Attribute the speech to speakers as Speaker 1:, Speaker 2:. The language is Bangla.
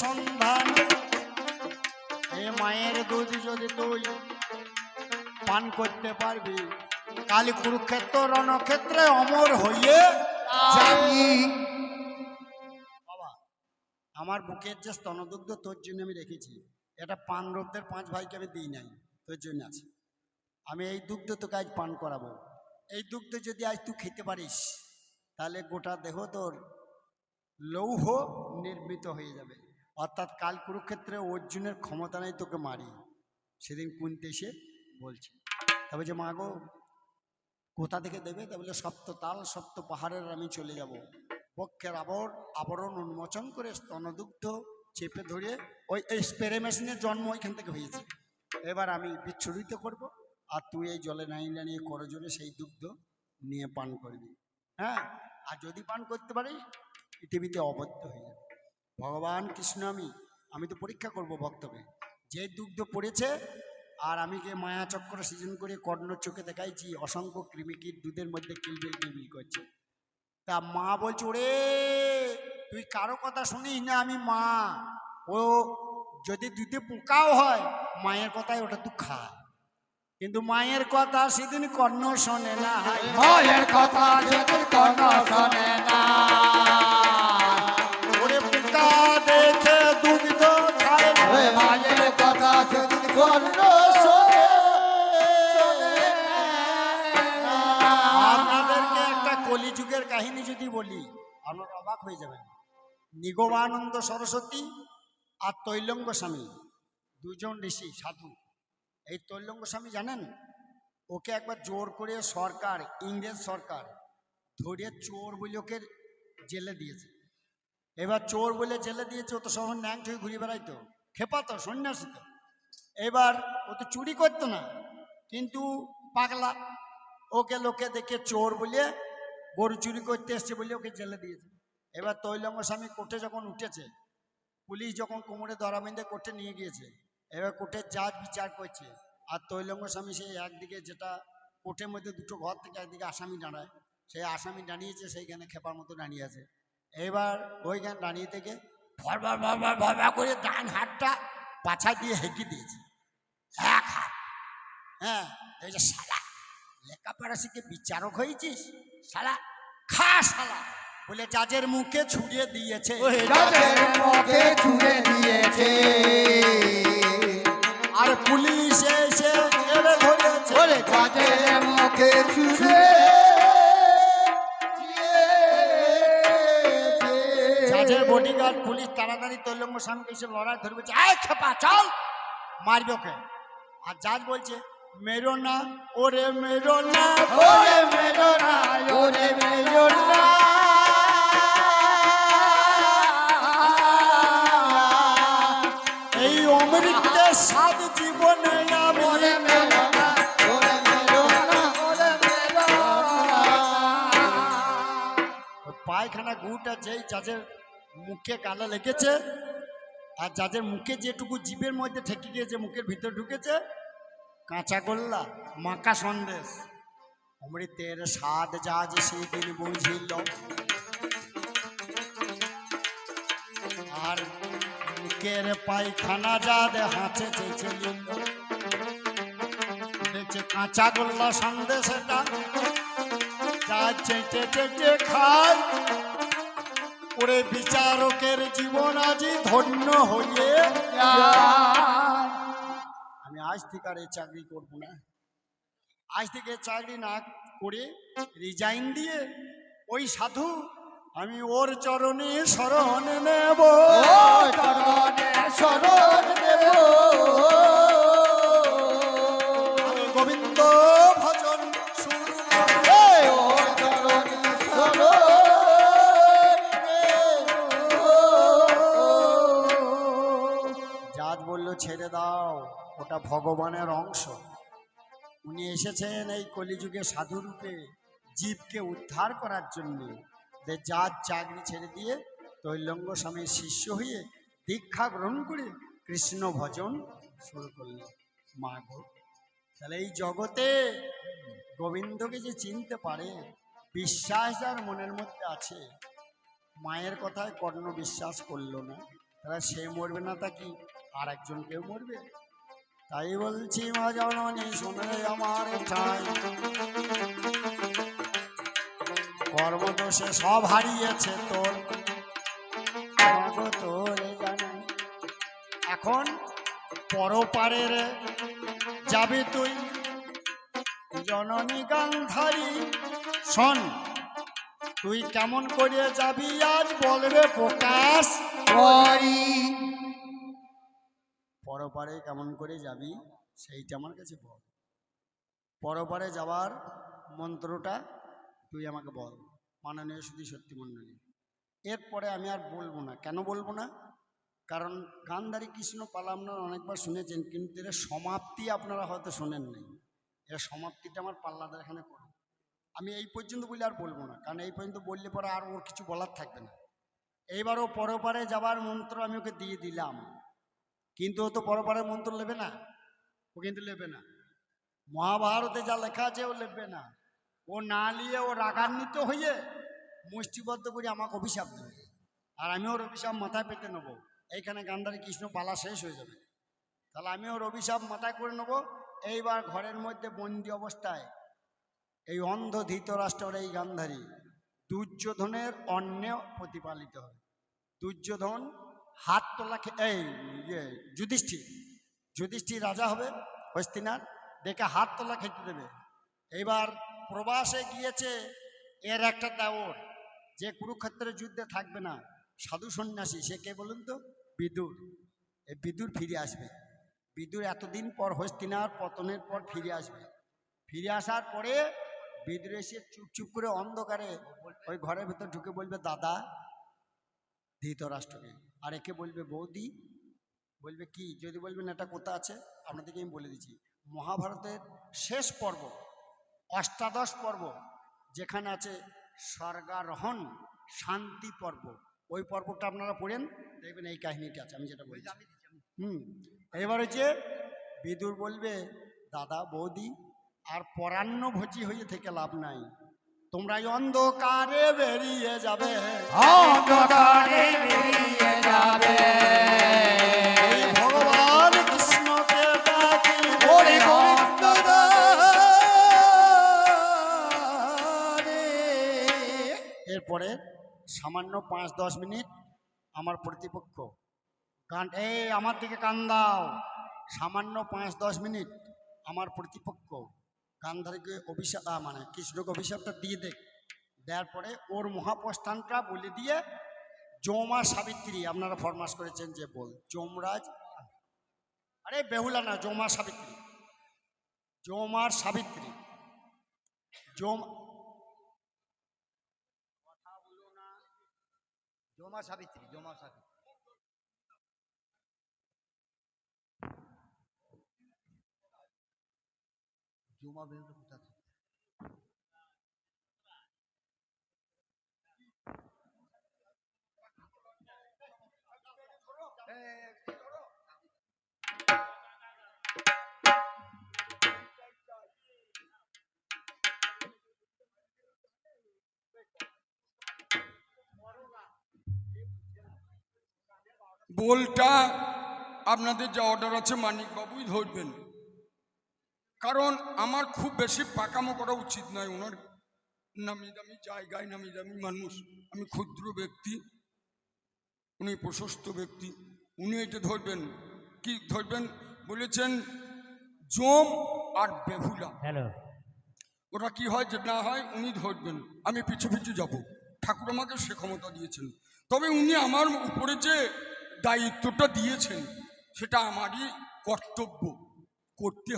Speaker 1: সন্ধান। এই মায়ের দুধ যদি তুই পান করতে পারবি কালী কুরুক্ষেত্র রণক্ষেত্রে অমর হইয়ে যাবি। বাবা আমার বুকের যে স্তনদুগ্ধ তোর জন্য আমি রেখেছি। এটা পান রোগদের পাঁচ ভাইকে আমি দিই নাই তোর জন্য আছে। আমি এই দুগ্ধ তোকে আজ পান করাবো। এই দুগ্ধ যদি আজ তুই খেতে পারিস তাহলে গোটা দেহ তোর লৌহ নির্মিত হয়ে যাবে। অর্থাৎ কাল কুরুক্ষেত্রে অর্জুনের ক্ষমতা নেই তোকে মারি। সেদিন কুন্তে এসে বলছে তবে যে মা গো, কোথা থেকে দেবে? তা বলে সপ্ত তাল, সপ্ত পাহাড়ের আমি চলে যাব। পক্ষের আবর, আবরণ উন্মোচন করে স্তনদুগ্ধ চেপে ধরে ওই এই স্প্রে মেশিনের জন্ম ওইখান থেকে হয়েছে। এবার আমি বিচ্ছুরিত করব আর তুই এই জলে নাইলা নিয়ে করজোরে সেই দুগ্ধ নিয়ে পান করবি। হ্যাঁ? আর যদি পান করতে পারিস, পৃথিবীতে অবদ্ধ হয়ে যাবে। ভগবান কৃষ্ণ আমি আমি তো পরীক্ষা করব ভক্তকে যে দুগ্ধ পড়েছে আর আমি যে মায়া চক্র সৃজন করে কর্ণ চোখে দেখাইছি, অসংখ্য কৃমিকির দুধের মধ্যে কিলবিল কিলবিল করছে। তা মা বলছে, ওরে, তুই কারও কথা শুনিস না, আমি মা। ও যদি দুধে পোকাও হয়, মায়ের কথাই ওটা তুই খা কিন্তু মায়ের কথা সেদিন কর্ণ শোনে না।
Speaker 2: মায়ের কথা যদি কোনো শোনে না।
Speaker 1: কলিযুগের কাহিনী যদি বলি, আপনারা অবাক হয়ে যাবেন। নিগমানন্দ সরস্বতী আর তৈলঙ্গ স্বামী, দুজন ঋষি, সাধু। এই তৈলঙ্গ স্বামী জানেন? ওকে একবার জোর করে সরকার, ইংরেজ সরকার, ধরে চোর বলে ওকে জেলে দিয়েছে। এবার চোর বলে জেলে দিয়েছে, ও তো শহর ন্যাংট হয়ে ঘুরে বেড়াইতো। খেপাতো, সন্ন্যাসী তো। এবার ও তো চুরি করতো না, কিন্তু পাগলা। ওকে লোকে দেখে চোর বলে গরু চুরি করতে এসছে বলে ওকে জেলে দিয়েছে। এবার তৈলঙ্গ স্বামী কোর্টে যখন উঠেছে, পুলিশ যখন কোমরে ধরা বেঁধে কোর্টে নিয়ে গিয়েছে, এবার কোর্টের জাজ বিচার করছে। আর তৈলঙ্গ স্বামী সেই একদিকে যেটা কোর্টের মধ্যে দুটো ঘর থেকে একদিকে আসামি দাঁড়ায়, সেই আসামি দাঁড়িয়েছে, সেইখানে খেপার মতো দাঁড়িয়ে আছে। এবার ওইখানে দাঁড়িয়ে থেকে করে ডান হাতটা পাছা দিয়ে হেঁকে দিয়েছে। হাত। হ্যাঁ এই যে শালা, লেখাপড়া শিখে বিচারক হয়েছিস? শালা খা শালা। বলে জাজের মুখে ছুড়িয়ে দিয়েছে
Speaker 2: মুখে ছুঁড়ে দিয়েছে
Speaker 1: আর পুলিশ এসে এড়ে ধরেছে।
Speaker 2: মুখে ছুঁড়ে
Speaker 1: জাজের বডিগার্ড পুলিশ তাড়াতাড়ি তৈলঙ্গ স্বামীকে এসে লড়াই ধরবে। আয় খেপা চল মারবে ওকে। আর জাজ বলছে মেরো না ওরে মেরো না
Speaker 2: ওরে মেরো না ওরে মেরো না।
Speaker 1: এই অমৃতের স্বাদ জীবনে আমি
Speaker 2: ওরে মেরো না ওরে মেরো না ওরে মেরো
Speaker 1: পায়খানা গুটা যেই জাজের মুখে গালে লেগেছে আর যাদের মুখে যেটুকু জীবের মধ্যে ঠেকে গিয়েছে মুখের ভিতরে ঢুকেছে কাঁচা গোল্লা মাকা সন্দেশ। অমৃতের স্বাদ জাজ সেদিন বুঝিল। আর মুখের পায়খানা যাদ হাঁচে চেঁচে নিল দেখছে কাঁচা গোল্লা সন্দেশ এটা যা চেটে চেটে খায়। ওরে বিচারকের জীবন আজি ধন্য আমি আজ থেকে আর এই চাকরি করব না। আজ থেকে চাকরি না করে রিজাইন দিয়ে ওই সাধু আমি ওর চরণে শরণ নেব।
Speaker 2: চরণে শরণ নেব।
Speaker 1: আমি গোবিন্দ ওটা ভগবানের অংশ। উনি এসেছেন এই কলিযুগে সাধু রূপে জীবকে উদ্ধার করার জন্য। জাজ চাকরি ছেড়ে দিয়ে তৈলঙ্গ স্বামীর শিষ্য হয়ে দীক্ষা গ্রহণ করে কৃষ্ণ ভজন শুরু করলেন। মা গো, তাহলে এই জগতে গোবিন্দকে যে চিনতে পারে, বিশ্বাস যার মনের মধ্যে আছে, মায়ের কথায় কর্ণ বিশ্বাস করল না, তাহলে সে মরবে না তা কি? আর একজন কেউ মরবে? তাই বলছি, মা জননী, শুনে আমার ঠাই কর্মদোষে সব হারিয়েছে তোর। তোর এখন পরপারের যাবে তুই। জননী গান্ধারী, শোন, তুই কেমন করে যাবি আজ বলবে প্রকাশ
Speaker 2: করি।
Speaker 1: পরপারে কেমন করে যাবি, সেইটা আমার কাছে বল। পরপারে যাওয়ার মন্ত্রটা তুই আমাকে বল। মাননীয় শুধু সত্যি মণ্ডলী এরপরে আমি আর বলব না। কেন বলব না? কারণ গান্ধারী কৃষ্ণ পালা আপনারা অনেকবার শুনেছেন, কিন্তু এর সমাপ্তি আপনারা হয়তো শোনেন নাই। এর সমাপ্তিটা আমার পাল্লাদের এখানে করো। আমি এই পর্যন্ত বলে আর বলব না, কারণ এই পর্যন্ত বললে পরে আর ওর কিছু বলার থাকবে না। এইবারও পরপারে যাবার মন্ত্র আমি ওকে দিয়ে দিলাম। কিন্তু ও তো পরপারের মন্ত্র নেবে না। ও কিন্তু নেবে না। মহাভারতে যা লেখা আছে ও নেবে না। ও না নিয়ে ও রাগান্বিত হয়ে মুষ্টিবদ্ধ করে আমাকে অভিশাপ দেবে। আর আমি ওর অভিশাপ মাথায় পেতে নেব। এইখানে গান্ধারী কৃষ্ণ পালা শেষ হয়ে যাবে। তাহলে আমি ওর অভিশাপ মাথায় করে নেব। এইবার ঘরের মধ্যে বন্দি অবস্থায় এই অন্ধ ধৃতরাষ্ট্রের এই গান্ধারী দুর্যোধনের অন্য প্রতিপালিত হবে। দুর্যোধন হাত তোলা খে- এই ইয়ে যুধিষ্ঠির। যুধিষ্ঠির রাজা হবে, হস্তিনার। দেখে হাত তোলা খেতে দেবে। এইবার প্রবাসে গিয়েছে, এর একটা দেওর। যে কুরুক্ষেত্রের যুদ্ধে থাকবে না, সাধু সন্ন্যাসী, সে কে বলুন তো? বিদুর। এই বিদুর ফিরে আসবে। বিদুর এতদিন পর হস্তিনার পতনের পর ফিরে আসবে। ফিরে আসার পরে বিদুর এসে চুপ চুপ করে অন্ধকারে ওই ঘরের ভেতর ঢুকে বলবে, দাদা ধৃতরাষ্ট্রকে। আর একে বলবে বৌদি, বলবে কি? যদি বলবেন এটা কোথা আছে? আপনাদেরকে আমি বলে দিচ্ছি। মহাভারতের শেষ পর্ব, অষ্টাদশ পর্ব, যেখানে আছে স্বর্গারোহণ, শান্তি পর্ব। ওই পর্বটা আপনারা পড়েন, দেখবেন এই কাহিনীটা আছে, আমি যেটা বলছি। হুম, এবার হচ্ছে বিদুর বলবে, দাদা, বৌদি, আর পরান্ন ভোজি হয়ে থেকে লাভ নাই। তোমরা অন্ধকারে বেরিয়ে যাবে।
Speaker 2: অন্ধকারে বেরিয়ে যাবে।
Speaker 1: ভগবান কৃষ্ণকে ডাকি
Speaker 2: ওরে
Speaker 1: এরপরে সামান্য পাঁচ দশ মিনিট আমার প্রতিপক্ষ গান এই আমার দিকে কান দাও। সামান্য পাঁচ দশ মিনিট আমার প্রতিপক্ষ গান্ধারীকে অভিশাপ মানে কৃষ্ণকে অভিশাপটা দিয়ে দেখ দেওয়ার পরে ওর মহাপ্রস্থানটা বলে দিয়ে যৌমা সাবিত্রী, আপনারা ফরমাস করেছেন যে বল, যমরাজ, আরে বেহুলা না, যৌমা সাবিত্রী। যৌমার সাবিত্রী। যৌম
Speaker 2: জমা সাবিত্রী জমা সাবিত্রী। জমা কোথা থেকে?
Speaker 3: বোলটা আপনাদের যা অর্ডার আছে মানিকবাবুই ধরবেন কারণ আমার খুব বেশি পাকামো করা উচিত নয় ওনার। নামি দামি জায়গায় নামি দামি মানুষ। আমি ক্ষুদ্র ব্যক্তি উনি প্রশস্ত ব্যক্তি। উনি এটা ধরবেন কি ধরবেন? বলেছেন জম আর বেহুলা।
Speaker 4: হ্যালো।
Speaker 3: ওটা কি হয় যে না হয় উনি ধরবেন। আমি পিছু পিছু যাব। ঠাকুর আমাকে সে ক্ষমতা দিয়েছেন। তবে উনি আমার উপরে যে দায়িত্বটা দিয়েছেন সেটা আমারই কর্তব্য। করতে